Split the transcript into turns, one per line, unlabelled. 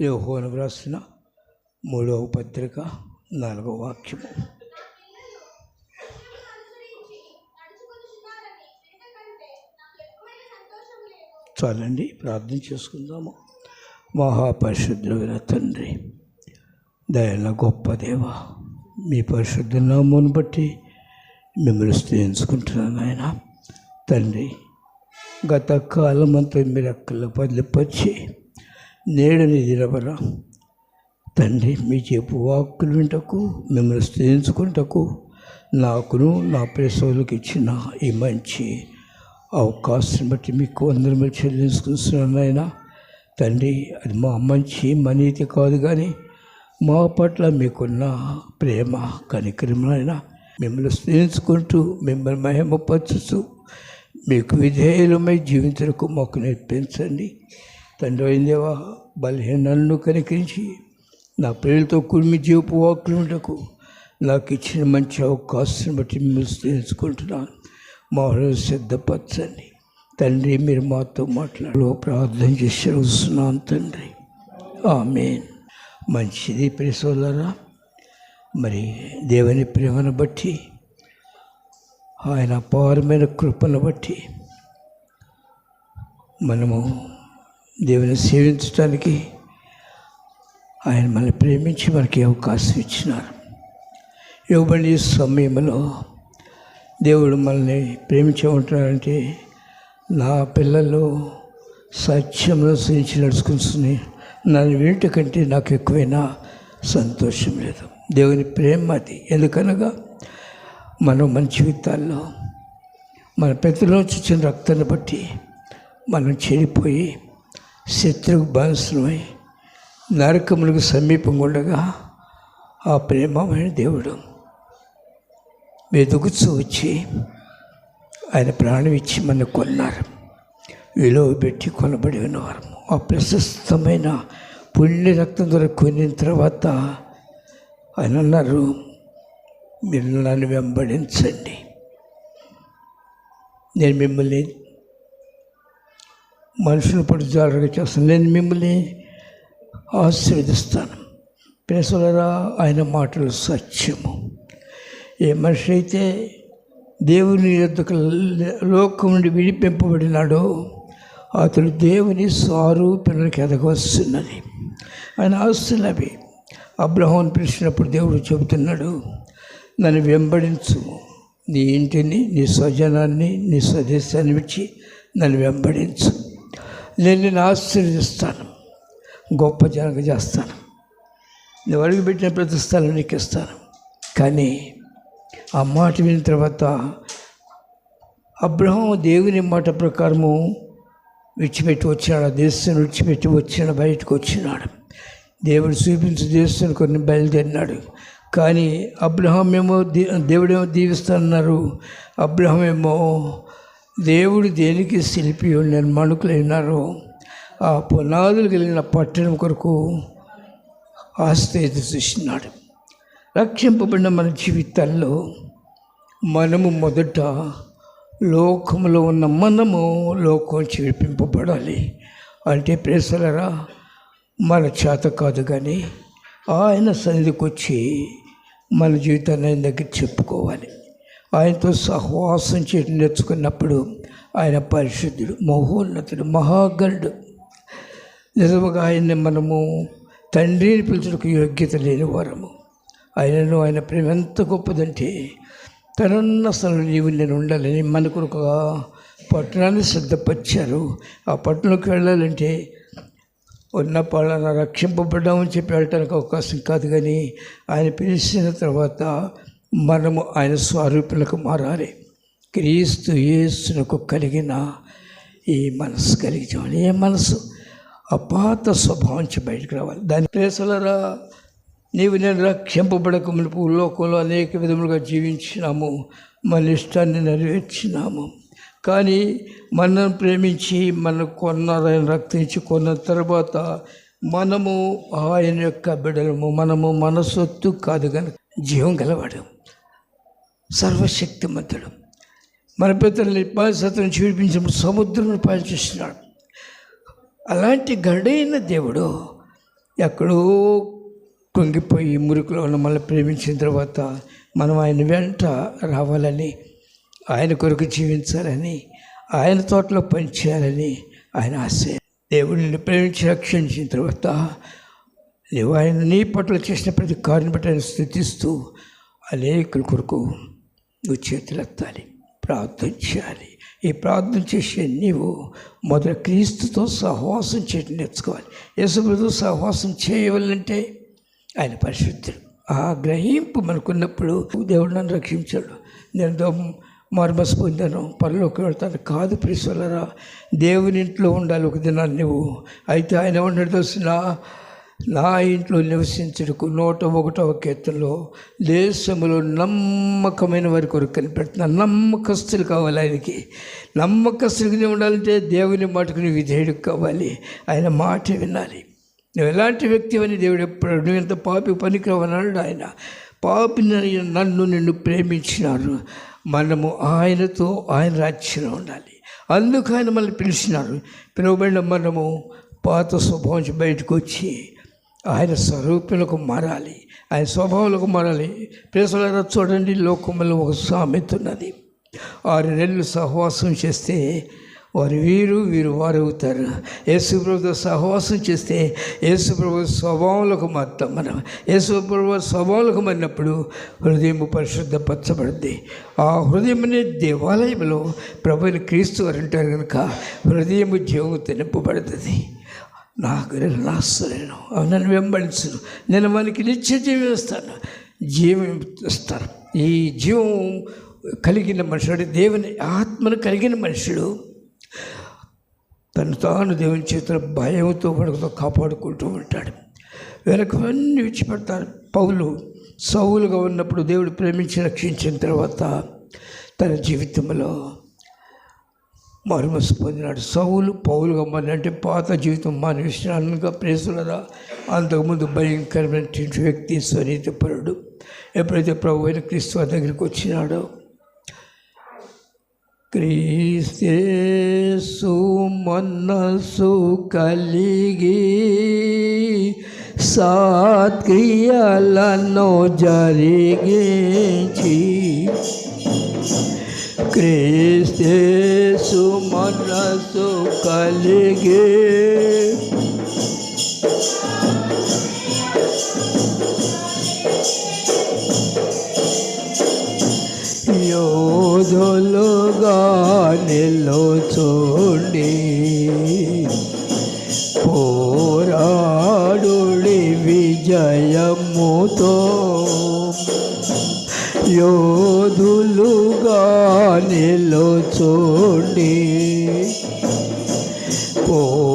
యోహోను వ్రాసిన మూడవ పత్రిక నాలుగవ వాక్యము. చాలండి ప్రార్థన చేసుకుందాము. మహాపరిశుద్ధులైన తండ్రి దయల గొప్ప దేవ మీ పరిశుద్ధ నామమును బట్టి మిమ్మల్ని స్నేహించుకుంటున్నాను ఆయన తండ్రి గత కాలం అంతా మీరు అక్కల బదిలిపరిచి నేడని దినవరా తండ్రి మీ చెప్పు వాక్కులు వింటకు మిమ్మల్ని స్నేహించుకుంటకు నాకును నా ప్రేసవులకు ఇచ్చిన ఈ మంచి అవకాశం బట్టి మీకు వందరము చెల్లించుకుంటున్నాను ఆయన తండ్రి అది మా మంచి మనీతి కాదు కానీ మా పట్ల మీకున్న ప్రేమ కనికరమైన మిమ్మల్ని స్నేహించుకుంటూ మిమ్మల్ని మహిమపరచుతూ మీకు విధేయులమై జీవించడానికి మాకు నేర్పించండి. తండ్రి అయిందేవా బలహీనలను కనికరించి నా ప్రేమతో కురిమి జీవపు ఉండకు నాకు ఇచ్చిన మంచి అవకాశం బట్టి మిమ్మల్ని స్నేహించుకుంటున్నాను. మా హృదయ సిద్ధపరచండి. తండ్రి మీరు మాతో మాట్లాడు ప్రార్థన చేసి వస్తున్నాను తండ్రి. ఆమె మంచిది ప్రిసోదరా మరి దేవుని ప్రేమను బట్టి ఆయన అపారమైన కృపను బట్టి మనము దేవుని సేవించడానికి ఆయన మనల్ని ప్రేమించి మనకి అవకాశం ఇచ్చినారు. ఇవ్వబడి సమయంలో దేవుడు మనల్ని ప్రేమించే ఉంటున్నాడంటే నా పిల్లలు సత్యంలో సహించి నడుచుకుని నన్ను వినట కంటే నాకు ఎక్కువైనా సంతోషం లేదు. దేవుని ప్రేమ అది. ఎందుకనగా మనం మన జీవితాల్లో మన పెద్దలో చూసిన రక్తాన్ని బట్టి మనం చెడిపోయి శత్రువు బానిసమై నరకములకు సమీపంగా ఉండగా ఆ ప్రేమమైన దేవుడు వెతుకుతూ వచ్చి ఆయన ప్రాణం ఇచ్చి మన కొన్నారు. విలువ పెట్టి కొనబడి ఉన్నవారు. ఆ ప్రశస్తమైన పుణ్య రక్తం ద్వారా కొనిన తర్వాత ఆయన అన్నారు మీరు నన్ను వెంబడించండి. నేను మిమ్మల్ని మనుషులు పట్టు జాగ్రత్తగా చేస్తాను. నేను మిమ్మల్ని ఆశీర్వదిస్తాను. ప్రేసలరా ఆయన మాటలు సత్యము. ఏ మనిషి అయితే దేవుని యొక్క లోకం నుండి విడిపింపబడినాడో అతడు దేవుని స్వరూపిణకి ఎదగవస్తున్నది ఆయన ఆస్తులు అబ్రహం పిలిచినప్పుడు దేవుడు చెబుతున్నాడు నన్ను వెంబడించు. నీ ఇంటిని నీ స్వజనాన్ని నీ స్వదేశాన్ని విడిచి నన్ను వెంబడించు. నేను నిన్ను ఆశీర్వదిస్తాను. గొప్ప జనక చేస్తాను. నువ్వు అడుగుపెట్టిన ప్రతి స్థలం నీకు ఇస్తాను. కానీ ఆ మాట విన్న తర్వాత అబ్రహం దేవుని మాట ప్రకారము విడిచిపెట్టి వచ్చినాడు. ఆ దేశాన్ని విడిచిపెట్టి వచ్చిన బయటకు వచ్చినాడు. దేవుడు చూపించి దేశాన్ని కొన్ని బయలుదేరినాడు. కానీ అబ్రహం ఏమో దేవుడేమో దీవిస్తానన్నారు. అబ్రహం ఏమో దేవుడు దేనికి శిల్పి నిర్మాణకులైనారో ఆ పునాదులు కలిగిన పట్టణం కొరకు ఆస్తి ఎదురు చూసినాడు రక్షింపబడిన మన జీవితాల్లో మనము మొదట లోకంలో ఉన్న మనము లోకం చేర్పింపబడాలి అంటే ప్రేసలరా మన చేత కాదు కానీ ఆయన సన్నిధికి వచ్చి మన జీవితాన్ని ఆయన దగ్గర చెప్పుకోవాలి. ఆయనతో సహవాసం చేయడం నేర్చుకున్నప్పుడు ఆయన పరిశుద్ధుడు మహోన్నతుడు మహాగణుడు నిజముగా ఆయన్ని మనము తండ్రిని పిలుచుటకు యోగ్యత లేని వారము. ఆయనను ఆయన ప్రేమ ఎంత గొప్పదంటే తనున్న అసలు నీవు నేను ఉండాలని మనకు ఒక పట్టణాన్ని సిద్ధపరిచారు. ఆ పట్టణంకి వెళ్ళాలంటే ఉన్న పలాన రక్షింపబడ్డామని చెప్పి వెళ్ళటానికి అవకాశం కాదు కానీ ఆయన పిలిచిన తర్వాత మనము ఆయన స్వరూపులకు మారాలి. క్రీస్తు యేసునకు కలిగిన ఈ మనసు కలిగించాలి ఏ మనసు అపాత పాత బయటకు రావాలి. దాని ప్రేసలరా నీవు నేను రక్షింపబడక మునుపు లోకంలో అనేక విధములుగా జీవించినాము మన ఇష్టాన్ని నెరవేర్చినాము. కానీ మనను ప్రేమించి మన కొన్నారాయన రక్తించి కొన్న తర్వాత మనము ఆయన యొక్క బిడలము మనము మన సొత్తు కాదు కానీ జీవం గలవాడు సర్వశక్తిమంతుడు మన పితరుని పాలసత్వం చూపించినప్పుడు సముద్రం పాల్చేస్తున్నాడు అలాంటి గడైన దేవుడు ఎక్కడో కుంగిపోయి మురికిలో ఉన్న మళ్ళీ ప్రేమించిన తర్వాత మనం ఆయన వెంట రావాలని ఆయన కొరకు జీవించాలని ఆయన తోటలో పనిచేయాలని ఆయన ఆశ. దేవుడిని ప్రేమించి రక్షించిన తర్వాత నువ్వు ఆయన నీ పట్ల చేసిన ప్రతి కార్యం బట్టి ఆయన స్థుతిస్తూ అనేకుల కొరకు నువ్వు చేతులెత్తాలి ప్రార్థన చేయాలి. ఈ ప్రార్థన చేసే నీవు మొదట క్రీస్తుతో సహవాసం చేయడం నేర్చుకోవాలి. యేసుప్రభుతో సహవాసం చేయవాలంటే ఆయన పరిశుద్ధుడు. ఆ గ్రహింపు మనకున్నప్పుడు దేవుడు నన్ను రక్షించాడు. నేను దో- మార్మస్ పొందాను పరలోకి వెళ్తాను కాదు ప్రిశ్వలరా దేవుని ఇంట్లో ఉండాలి ఒక దినాన్ని నువ్వు. అయితే ఆయన ఉన్నాడు తెలిసిన నా ఇంట్లో నివసించుటకు నూట ఒకటవ కీర్తనలో దేశంలో నమ్మకమైన వారి కొరకు కనిపెడుతున్నా. నమ్మకస్తులు కావాలి ఆయనకి. నమ్మకస్తులుగానే ఉండాలంటే దేవుని మాటకు నువ్వు విధేయుడు కావాలి. ఆయన మాట వినాలి. నువ్వు ఎలాంటి వ్యక్తి అని దేవుడు ఎప్పుడు నువ్వు ఎంత పాపి పనికిరావన్నాడు ఆయన. పాపిని నన్ను నిన్ను ప్రేమించినారు మనము ఆయనతో ఆయన రాజ్యంలో ఉండాలి. అందుకు ఆయన మనల్ని పిలిచినారు పిలువబడిన మనము పాత స్వభావం బయటకు వచ్చి ఆయన స్వరూపులకు మారాలి. ఆయన స్వభావాలకు మారాలి. ప్రేసలారా చూడండి లోకంలో ఒక సామెత ఉన్నది ఆరు నెలలు సహవాసం చేస్తే వారు వీరు వీరు వారు అవుతారు. యేసుప్రభుతో సహవాసం చేస్తే యేసుప్రభు స్వభావంలోకి మారుతాం మనం. యేసుప్రభు స్వభావంలోకి మారినప్పుడు హృదయం పరిశుద్ధపరచబడుద్ది. ఆ హృదయం అనే దేవాలయంలో ప్రభుని క్రీస్తు వారు అంటారు కనుక హృదయము జీవం తినపబడుతుంది నాకు గొర్రెలు నాస్తలేను అవి నన్ను వెంబడించను నేను మనకి నిత్య జీవం ఇస్తాను. జీవం ఇస్తాను ఈ జీవం కలిగిన మనుషుడు దేవుని ఆత్మను కలిగిన మనుషుడు తను తాను దేవుని చేతుల భయంతో వణుకుతో కాపాడుకుంటూ ఉంటాడు. వెనకవన్నీ విడిచిపెడతారు. పౌలు సౌలుగా ఉన్నప్పుడు దేవుడు ప్రేమించి రక్షించిన తర్వాత తన జీవితంలో మరుమసు పొందినాడు. సౌలు పౌలుగా మన అంటే పాత జీవితం మానేసినానుగా ప్రేసులరా అంతకుముందు భయంకరమైన వ్యక్తి స్వనీతిపరుడు ఎప్పుడైతే ప్రభు అయిన క్రీస్తు దగ్గరికి వచ్చినాడో క్రీస్తేసు మనసు కలిగి సాత్క్రియలను జరిగించి క్రీస్తే మనసు కలిగే. యోధులుగా నిలుచుండి పోరాడుడి విజయముతో. యోధులు నిలుచుండి పోరాడుడి